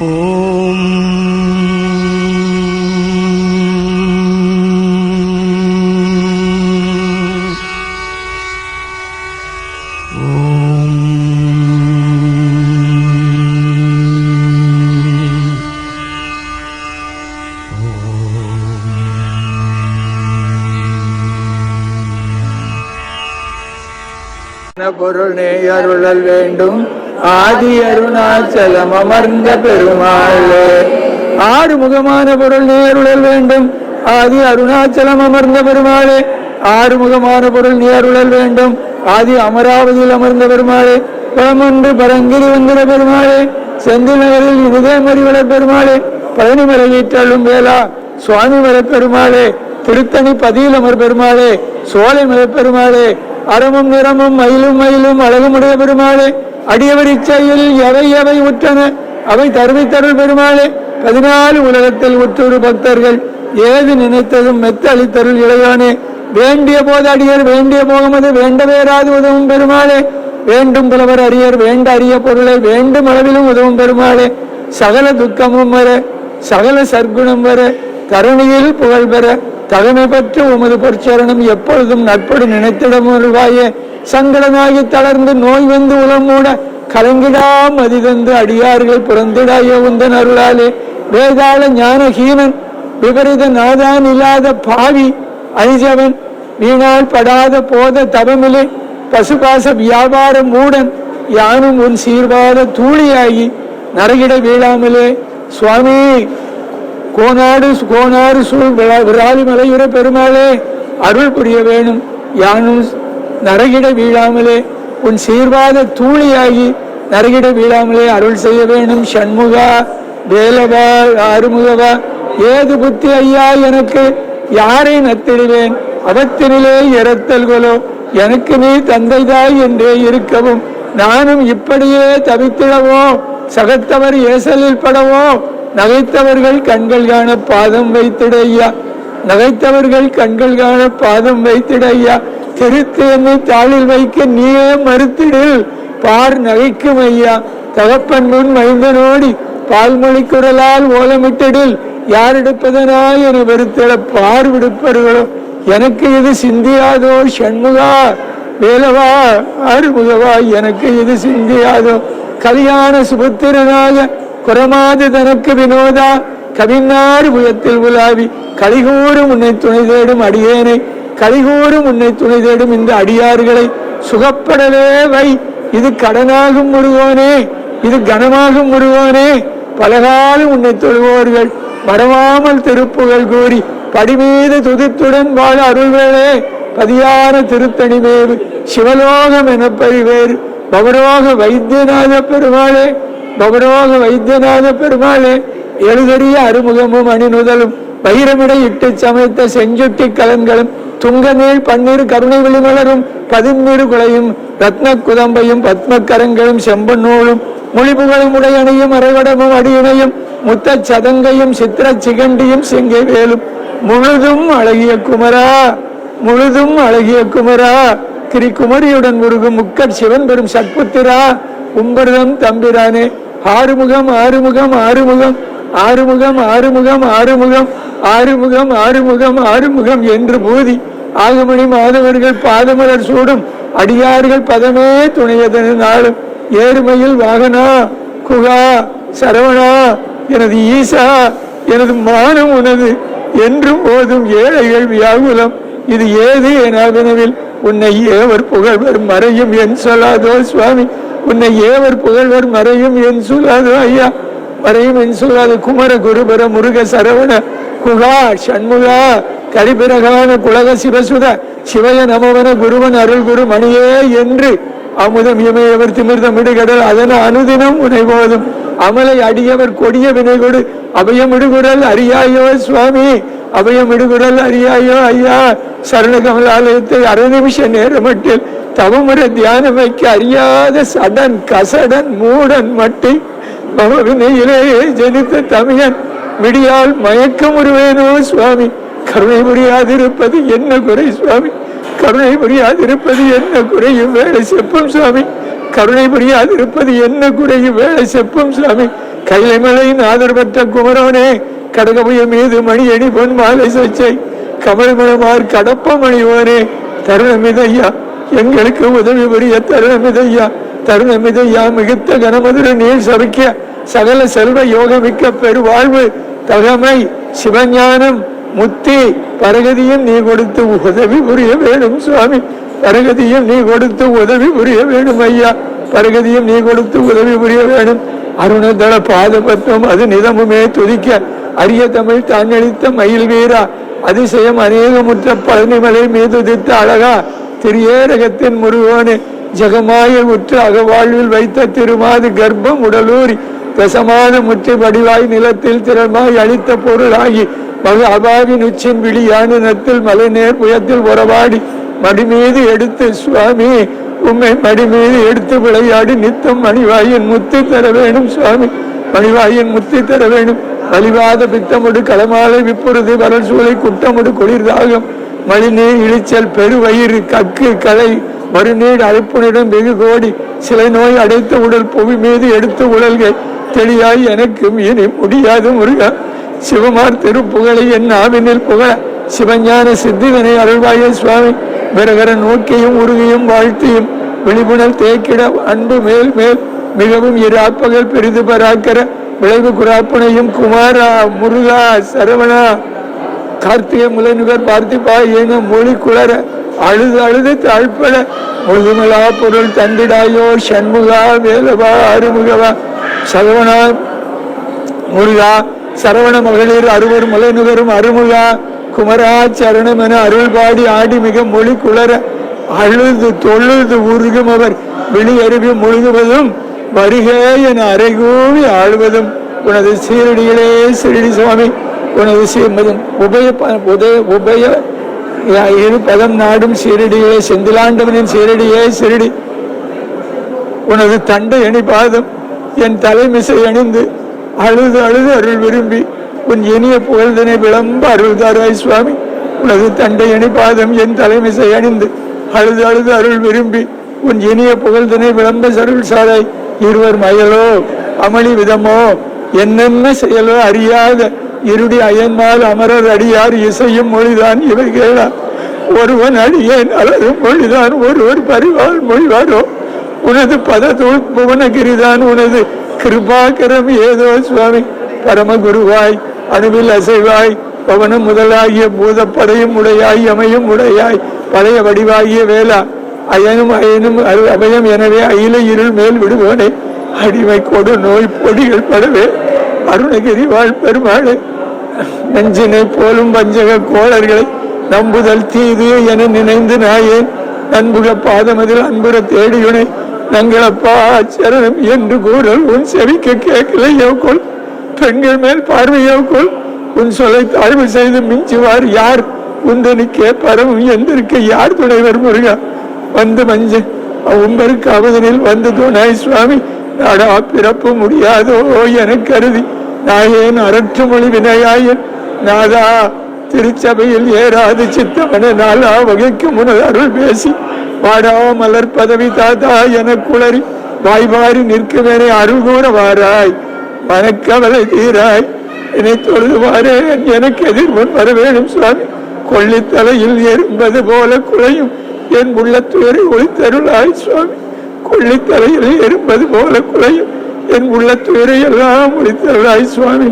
ஓம் ஓம் பொருள் நேயருளல் வேண்டும் ஆதி அருணாச்சலம் அமர்ந்த பெருமாளே. ஆறு முகமான பொருள் நேருளல் வேண்டும். ஆதி அருணாச்சலம் அமர்ந்த பெருமாளே. ஆறு முகமான பொருள் நேருளல் வேண்டும். ஆதி அமராவதியில் அமர்ந்த பெருமாளே. பழமொன்று பரங்கிரி வந்திர பெருமாளே. செந்தில் நகரில் இதயமறிவள பெருமாளே. பழனிமலை வீட்டள்ளும் வேளா சுவாமி மலை பெருமாளே. திருத்தணி பதியிலமர் பெருமாளே. சோலை மலை பெருமாளே. அறமும் நிறமும் மயிலும் மயிலும் அழகுமுடைய பெருமாளே. அடியவரிச்சையில் எவை எவை உற்றன? அவை தருவித்தருள் பெருமாளே பதினாலு உலகத்தில் உற்றொரு பக்தர்கள். ஏது நினைத்ததும் மெத்த அளித்தருள் இளையானே வேண்டிய போது அடியர் வேண்டிய போகமது வேண்டவேராது உதவும் பெருமாளே. வேண்டும் புலவர் அரியர் வேண்ட அரிய பொருளை வேண்டும் அளவிலும் உதவும் பெருமாளே. சகல துக்கமும் வர சகல சர்க்குணம் வர தருணியில் புகழ் பெற தகமை பெற்று உமது பொற்சரணம் எப்பொழுதும் நட்படு நினைத்திடம் சங்கடமாகி தளர்ந்து நோய் வந்து உலம் மூட கலங்கிடா மதிதந்து அடியார்கள் புறந்திடாய உந்தன் அருளாலே. வேதாள ஞானஹீனன் விபரீத நாதான் இல்லாத பாவி அனிஜவன் வீணால் படாத போத தவமிலே பசுபாச வியாபார மூடன் யானும் உன் சீர்வாத தூளியாகி நரகிட வீழாமலே. சுவாமி கோனாடு கோனாறு சூழ் விராலி மலையுற பெருமாளே அருள் புரிய வேணும். யானும் நரகிட வீழாமலே உன் சீர்வாத தூளியாகி நரகிட வீழாமலே அருள் செய்ய வேணும் சண்முகா வேலவா ஆறுமுகவா. ஏது புத்தி ஐயா எனக்கு? யாரை நத்திடுவேன்? அவத்தினிலே இறத்தல் கொலோ. எனக்கு நீ தந்தைதாய் என்றே இருக்கவும் நானும் இப்படியே தவித்திடவோ? சகத்தவர் ஏசலில் படவோ? நகைத்தவர்கள் கண்கள் காண பாதம் வைத்திட ஐயா. நகைத்தவர்கள் கண்கள் காண பாதம் வைத்திட திருத்தேந்து தாளில் வைக்க நீயே மறுத்திடில் பார் நகைக்கும் ஐயா. தகப்பன் முன் மைந்தனோடி பால்மொழி குரலால் ஓலமிட்டிடில். யார் எடுப்பதனாய் என வெறுத்திட பார் விடுப்பர்களோ. எனக்கு இது சிந்தியாதோ ஷண்முகா வேலவா ஆறுமுகவா எனக்கு இது சிந்தியாதோ. கல்யாண சுபத்திரனாக குரமாது தனக்கு வினோதா. கவிநாடு புயத்தில் உலாவி கலிகூறும் உன்னை துணை தேடும் அடியேனை. கலிகூறும் உன்னை துணை தேடும் இந்த அடியார்களை சுகப்படவே வை. இது கடனாகும் முருகோனே இது கனமாகும் முருகோனே. பலகாலம் உன்னை தொழுவோர்கள் மறவாமல் திருப்புகழ் கூறி படிமீது துதித்துடன் வாழ அருள்களே பதியான திருத்தணிமேவு சிவலோகம் என பரிவேறு. பவரோக வைத்தியநாத பெருமாளே பவரோக வைத்தியநாத பெருமாளே. எழுதறிய அறுமுகமும் அணிநுதலும் வைரமிடை இட்டு சமைத்த செஞ்சுட்டி கலன்களும் துங்கநீள் பன்னீர் கருணை வெளிமலரும் பதின்மீறு குலையும் ரத்ன குதம்பையும் பத்மக்கரங்களும் செம்பநூலும் மொழிபுகழும் உடையணையும் அரைவடமும் அடியினையும் முத்த சதங்கையும் சித்திர சிகண்டியும் செங்கை வேலும் முழுதும் அழகிய குமரா முழுதும் அழகிய குமரா திரிக்குமரியுடன் முருகும் முக்கட் சிவன் பெறும் சத்புத்திரா உம்பர்தம் தம்பிரானே ஆறுமுகம் ஆறுமுகம் ஆறுமுகம் ஆறுமுகம் ஆறுமுகம் ஆறுமுகம். ஆறுமுகம் ஆறுமுகம் ஆறுமுகம் என்று பூதி ஆகமணி மாதவர்கள் பாதமலர் சூடும் அடியார்கள் பதமே துணையதன நாளும். ஏறுமையில் வாகனா குகா சரவணா எனது ஈசா எனது மானம் உனது என்றும் போதும் ஏழைகள் வியாகுலம். இது ஏது எனவினவில்? உன்னை ஏவர் புகழ்வர் மறையும் என் சொல்லாதோ சுவாமி. உன்னை ஏவர் புகழ்வர் மறையும் என் சொல்லாதோ ஐயா. மறையும் என் சொல்லாத குமர குருபர முருக சரவண குகா சண்முகா கரிபிரகான குலக சிவசுத சிவய நமவன குருவன் அருள் குரு மணியே என்று அமுதம் இமையவர் திமிர்தம் இடுகடல். அதன அனுதினம் உனை போதும். அமலை அடியவர் கொடிய வினை கொடு. அபயம் இடுகுரல் அறியாயோ சுவாமி. அபயம் இடுகுரல் அறியாயோ ஐயா. சரண கமலாலயத்தை அரை நிமிஷ நேரமட்டில் தவமுறை தியானம் வைக்க அறியாத சடன் கசடன் மூடன் மட்டி வினையிலேயே ஜெனித்து தமிழன் விடியால் மயக்கம் உருவேனோ சுவாமி. கருணை புரியாதிருப்பது என்ன குறை சுவாமி? கருணை புரியாதிருப்பது என்ன குறையும் வேலை செப்பும் சுவாமி? கருணை புரியாதிருப்பது என்ன குறையும் வேலை செப்பும் சுவாமி? கைலைமலையின் ஆதரவு பெற்ற குமரவனே கடகமய மீது மணியணி பொன் மாலை சச்சை. கமலமலமார் கடப்ப மணிவனே தருணமிதையா? எங்களுக்கு உதவி புரிய தருணமிதையா? தருணமிதையா மிகுத்த கனமதுர நீர் சபிக்க சகல செல்வ யோகமிக்க பெருவாழ்வு தகமை சிவஞானம் முத்தி பரகதியும் நீ கொடுத்து உதவி புரிய வேணும் சுவாமி. பரகதியும் நீ கொடுத்து உதவி புரிய வேணும் ஐயா. பரகதியும் நீ கொடுத்து உதவி புரிய வேணும். அருணதள பாதபத்மம் அது நிதமுமே துதிக்க. அரிய தமிழ் தானளித்த மயில் வீரா. அதிசயம் அநேகமுற்ற பழனிமலை மீது உதித்த அழகா. திரியேரகத்தின் முருகோனே ஜெகமாய உற்று அகவாழ்வில் வைத்த திருமாது கர்ப்பம் உடலூரி தசமாத முற்று வடிவாய் நிலத்தில் திறமாய் அழித்த பொருளாகி மகு அபாவின் உச்சின் விழியான நத்தில் மலைநேர் புயத்தில் உறவாடி மடிமீது எடுத்து சுவாமி உம்மை மடிமீது எடுத்து விளையாடி நித்தம் மணிவாயின் முத்தி தர வேணும் சுவாமி. மணிவாயின் முத்தி தர வேணும் வலிவாத பித்தமுடு களமாலை விப்புறுது வரல் சூளை குட்டமுடு குளிர்தாகம் மழிநீர் இழிச்சல் பெருவயிறு கக்கு களை மறுநீர் அழைப்புனிடம் வெகு கோடி. சிலை நோய் அடைத்த உடல் புவி மீது எடுத்து உடல்கள் தெளியாய் எனக்கும் இனி முடியாது முருகா. சிவமார் திருப்புகழை என் ஆவினில் புகழ சிவஞான சித்திதனை அருள்வாய சுவாமி. விரகர நோக்கியும் உருகியும் வாழ்த்தியும் விழிப்புணர் தேக்கிட அன்பு மேல் மேல் மிகவும் இராப்பகல் பெரிது பராக்கர. விளைவு குராப்பனையும் குமாரா முருகா சரவணா. கார்த்திகை முலைநுகர் பார்த்திபா என மொழி குளர. அழுது அழுது தாழ்பட முழுதுமலா பொருள் தந்திடாயோ சண்முகா வேலவா அருமுகவா. சரவண முருகா சரவண மகளிர் அறுவர் முலைநுகரும் அருமுகா குமரா சரணம் என அருள் பாடி ஆடி மிக மொழி குளர அழுது தொழுது உருகும் அவர் விழி முழுகுவதும் வருகே என அரைகூவி ஆழ்வதும். உனது சீரடிகளே சிறடி சுவாமி உனது சீமதம் உபய ப- உதய உபய யா- இரு பதம் நாடும் சீரடியே செந்திலாண்டவனின் சீரடியே சிறடி. உனது தண்டை அணி பாதம் என் தலைமிசை அணிந்து அழுது அழுது அருள் விரும்பி உன் இனிய புகழ்தனை விளம்ப அருள்தாராய் சுவாமி. உனது தண்டை அணி பாதம் என் தலைமிசை அணிந்து அழுது அழுது அருள் விரும்பி உன் இனிய புகழ்தனை விளம்ப சருள் சாராய். இருவர் மயலோ அமளி விதமோ என்னென்ன செயலோ அறியாத இருடி அயன்மால் அமரர் அடியார் இசையும் மொழிதான் இவை கேளா. ஒருவன் அடியேன் அல்லது மொழிதான் ஒருவர் பரிவால் மொழிவாரோ. உனது பதத்துள் புவனகிரிதான் உனது கிருபாகரம். ஏதோ சுவாமி பரமகுருவாய் அணுவில் அசைவாய் பவனம் முதலாகிய பூதப்படையும் உடையாய் அமையும் உடையாய் பழைய வடிவாகிய வேளா அயனும் அயனும் அபயம் எனவே அயில இருள் மேல் விடுவோனே. அடிமை கொடு நோய் பொடிகள் படவே அருணகிரி வாழ் பெருமாளே. நஞ்சினை போலும் வஞ்சக கோளர்களை நம்புதல் தீது என நினைந்து நாயேன். அன்புக பாதமதில் அன்புற தேடியுனை. நங்களப்பா சரணம் என்று கூறல். உன் செவிக்க கேட்கலையோ கொள். பெண்கள் மேல் பார்வை கொள். உன் சொல்லை தாழ்வு செய்து மிஞ்சுவார் யார்? உந்தனி பரவும் எந்திருக்க யார் துணைவர் முருகா? வந்து மஞ்ச உம்பருக்கு அவதனில் வந்து துணாய் சுவாமி. நாடா பிறப்பு முடியாதோ என கருதி. நாயேன் அரற்றுமொழி வினையாயன். நாதா திருச்சபையில் ஏறாது சித்தமன நாளா வகைக்கு முனது பேசி. வாடா மலர் பதவி தாத்தா என குளறி வாய்வாறு நிற்குவேனே அருள் வாராய் மனக்கவலை தீராய் என்னை தொழுதுவாரே எனக்கு எதிர்முன் வர வேணும் சுவாமி. கொள்ளித்தலையில் எறும்பது போல குலையும் என் உள்ளத்துயரை ஒளித்தருளாய் சுவாமி. கொள்ளித்தலையில் எறும்பது போல குலையும் என் உள்ளத்துயரை எல்லாம் ஒளித்தருளாய் சுவாமி.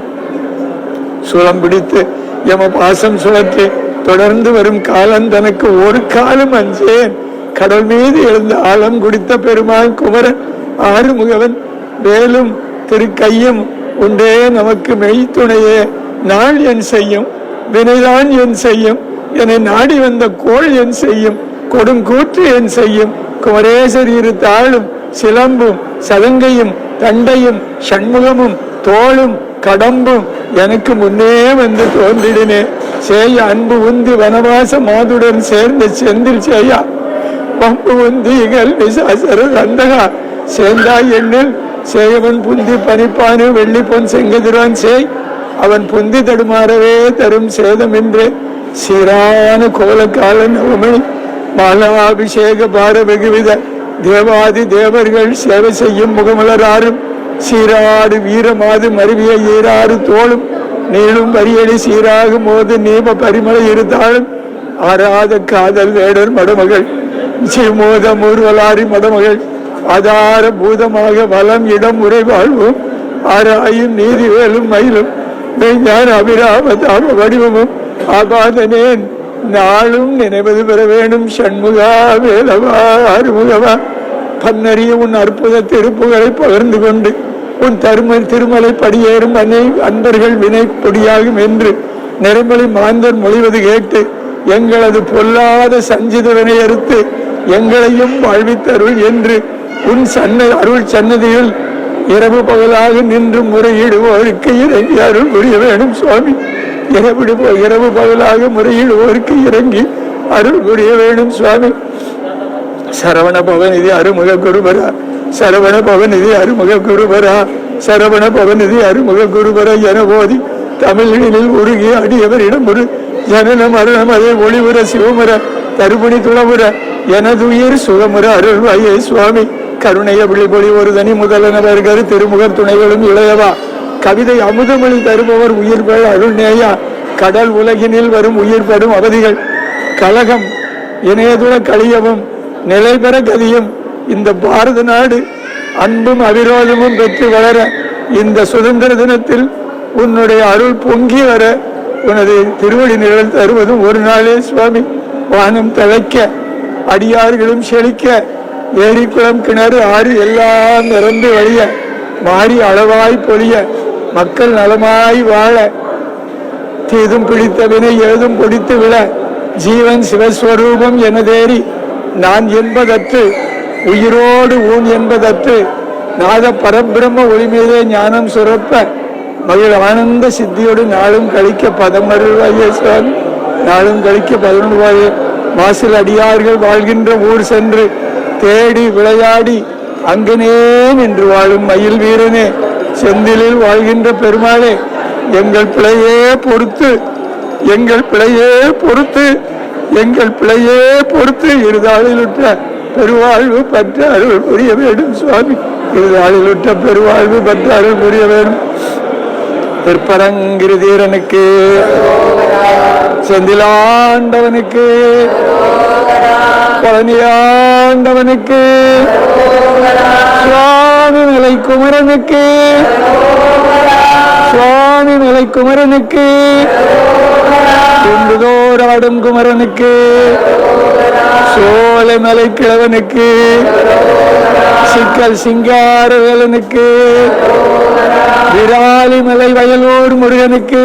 சுளம் பிடித்து எம பாசம் சுழற்றி தொடர்ந்து வரும் காலம் தனக்கு ஒரு காலம் அஞ்சேன். கடல் மீது எழுந்த ஆழம் குடித்த பெருமாள் குமரன் ஆறுமுகவன் வேலும் திருக்கையும் உண்டே நமக்கு மெய்த்துணையே நாள் என் செய்யும் வினைதான் என் செய்யும் என்னை நாடி வந்த கோள் என் செய்யும் கொடுங்கூற்று என் செய்யும். குமரேசர் இரு தாளும் சிலம்பும் சதங்கையும் தண்டையும் சண்முகமும் தோளும் கடம்பும் எனக்கு முன்னே வந்து தோன்றிடினே சேய அன்பு உந்தி வனவாச மாதுடன் சேர்ந்த செந்தில் சேயா பம்பு உந்திகள் விசாசரு கந்தகா. சேர்ந்தாய் எண்ணில் சேயவன் புந்தி பனிப்பானு வெள்ளி பொன் செங்கதிரான் சேய். அவன் புந்தி தடுமாறவே தரும் சேதம் என்று சீரான கோலக்கால நவமணி. மாலாபிஷேக பார வெகுவித தேவாதி தேவர்கள் சேவை செய்யும் முகமலராறும் சீராடு வீரமாது மருவிய ஈராறு தோளும். நீளும் வரியடி சீராகும் போது நீப பரிமளை இருந்தாலும் ஆறாத காதல் வேடர் மடமகள். சிமோத மூர்வலாரி மடமகள் ஆதார பூதமாக வலம் இடம் உரை வாழ்வும் ஆராயும் நீதி வேலும் மயிலும். மெய்ஞான அபிராம வடிவமும். ஆபாதனேன். நாளும் நினைவது பெற வேண்டும் சண்முகா வேலவா அருமுகவா. பன்னறிய உன் அற்புத திருப்புகளை பகிர்ந்து கொண்டு. உன் தரும திருமலை படியேறும் அன்னை அன்பர்கள் வினை பொடியாகும் என்று. நெருமலை மாந்தர் மொழிவது கேட்டு. எங்களது பொல்லாத சஞ்சிதவனை அறுத்து. எங்களையும் வாழ்வித்தருள் என்று உன் சன்ன அருள் சன்னதியில் இரவு பகலாக நின்று முறையிடுவோருக்கு இறங்கி அருள் புரிய வேணும் சுவாமி. இரவு இரவு பகலாக முறையிடுவோருக்கு இறங்கி அருள் புரிய வேணும் சுவாமி. சரவண பவநிதி அருமுக குருபரா. சரவண பவநிதி அருமுக குருபரா. சரவண பவநிதி அருமுக குருபரா என போதி தமிழினில் உருகி அடியவரிடம் ஒரு ஜனன மரணம் அதே ஒளிவுற சிவமுற தருபணி துளமுற எனதுயிர் சுகமுற அருள்வாயே சுவாமி. கருணைய விழிபொழி ஒரு தனி முதலனவர்கள் திருமுகர் துணைகளும் இளையவா. கவிதை அமுதமொழி தருபவர் உயிர்கள் அருள்நேயா. கடல் உலகினில் வரும் உயிர் பெறும் அவதிகள். கலகம் இணையதுல கழியவும் நிலை பெற கதியும். இந்த பாரத நாடு அன்பும் அவிரோதமும் பெற்று வளர இந்த சுதந்திர தினத்தில் உன்னுடைய அருள் பொங்கி வர உனது திருவடி நிழல் தருவதும் ஒரு நாளே சுவாமி. வானம் தழைக்க அடியார்களும் செழிக்க ஏரிக்குளம் கிணறு ஆறு எல்லாம் நிரம்பி வழிய மாறி அளவாய் பொழிய மக்கள் நலமாய் வாழ. தீதும் பிடித்த வினை ஏதும் பொடித்து விழ ஜீவன் சிவஸ்வரூபம் எனதேறி நான் என்பதற்று உயிரோடு ஊன் என்பதற்று நாத பரபிரம்ம ஒளிமீதே ஞானம் சுரப்ப மகிழ் ஆனந்த சித்தியோடு நாளும் கழிக்க பதம் அருள்வாயே நாளும் கழிக்க பதினொருவாயே வாசல் அடியார்கள் வாழ்கின்ற ஊர் சென்று தேடி விளையாடி அங்கனே நின்று வாழும் மயில் வீரனே செந்திலில் வாழ்கின்ற பெருமாளே எங்கள் பிழையே பொறுத்து எங்கள் பிழையே பொறுத்து எங்கள் பிழையே பொறுத்து இருதாளிலுற்ற பெருவாழ்வு பற்ற அருள் புரிய வேண்டும் சுவாமி. இருதாளிலுற்ற பெருவாழ்வு பற்ற அருள் புரிய வேண்டும். திருப்பரங்கிருதீரனுக்கு. செந்திலாண்டவனுக்கு. பழனியாண்டவனுக்கு. சுவாமி நிலை குமரனுக்கு சுவாமி நிலை குமரனுக்கு. குண்டுதோராடும் குமரனுக்கு சோலைமலை கிழவனுக்கு சிக்கல் சிங்கார வேலனுக்கு விராலிமலை வயலூர் முருகனுக்கு.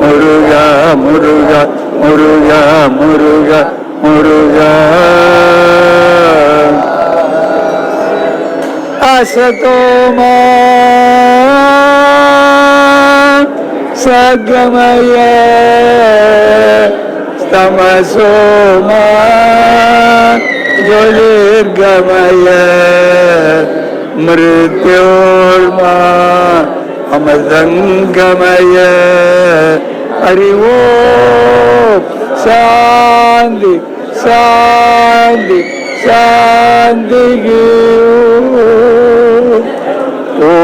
முருகா முருகா முருகா முருகா முருகா. அசதோமா சகமய தமசோமா ஜொலிர்கமய மிருத்யோர்மா அமர்தங்கமய அறிவோ சாந்தி சாந்தி சாந்தி ஓ